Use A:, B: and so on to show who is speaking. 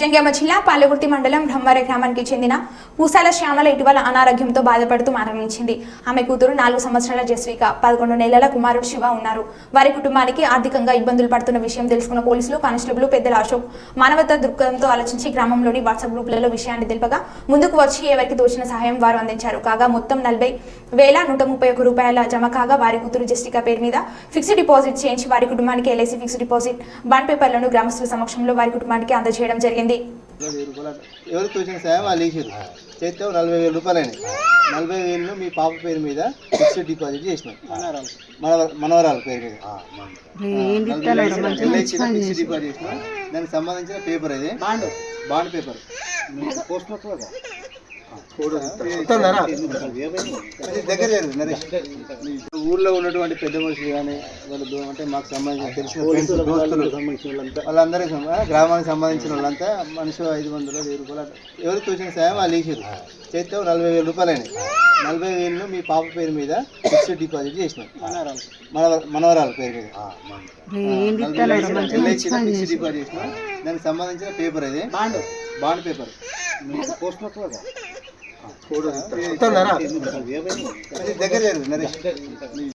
A: జంగ్యామ జిల్లా పాలగుర్తి మండలం బ్రహ్మర గ్రామానికి చెందిన పూసాల శ్యామల ఇటీవల అనారోగ్యంతో బాధపడుతూ మరణించింది. ఆమె కూతురు నాలుగు సంవత్సరాల జస్విక పదకొండు నెలల కుమారుడు శివ ఉన్నారు. వారి కుటుంబానికి ఆర్థికంగా ఇబ్బందులు పడుతున్న విషయం తెలుసుకున్న పోలీసులు కానిస్టేబుల్ పెద్దల అశోక్ మానవత దృక్పథంతో ఆలోచించి గ్రామంలోని వాట్సాప్ గ్రూపులలో విషయాన్ని తెలుపగా ముందుకు వచ్చి ఎవరికి తోచిన సహాయం వారు అందించారు. కాగా మొత్తం నలభై వేల నూట ముప్పై ఒక్క రూపాయల జమ కాగా వారి కూతురు జస్టికా పేరు మీద ఫిక్స్డ్ డిపాజిట్ చేయించి వారి కుటుంబానికి ఎల్ఐసి ఫిక్స్డ్ డిపాజిట్ బాండ్ పేపర్లను గ్రామస్తుల సమక్షంలో వారి కుటుంబానికి అందజేయడం జరిగింది.
B: అట్లా. ఎవరికి తోచిన సాయం వాళ్ళు వేసారు చేస్తే నలభై వేల రూపాయలని నలభై వేలను మీ పాప పేరు మీద ఫిక్స్డ్ డిపాజిట్ చేసినాం మన మనవరాల పేరు మీద. ఫిక్స్డ్ డిపాజిట్ చేసినాం దానికి సంబంధించిన పేపర్ ఇది బాండ్. Bond paper. అది దగ్గర ఊర్లో ఉన్నటువంటి పెద్ద మనుషులు కానీ వాళ్ళు అంటే మాకు సంబంధించిన తెలిసిన దోస్తులు వాళ్ళందరికీ గ్రామానికి సంబంధించిన వాళ్ళంతా మనిషి ఐదు వందలు వెయ్యి రూపాయలు అట్లా. ఎవరికి తోచిన సాయం వాళ్ళు వేసారు చేస్తే నలభై వేల రూపాయలని నలభై వేలను మీ పాప పేరు మీద ఫిక్స్డ్ డిపాజిట్ చేసినాం. మన మనవరాల పేరు మీద. ఎల్ఐసి ఫిక్స్డ్ డిపాజిట్ చేసినాం. దానికి సంబంధించిన పేపర్ ఇది బాండ్. Bond paper. అది? దగ్గర జరుగు నరేష్.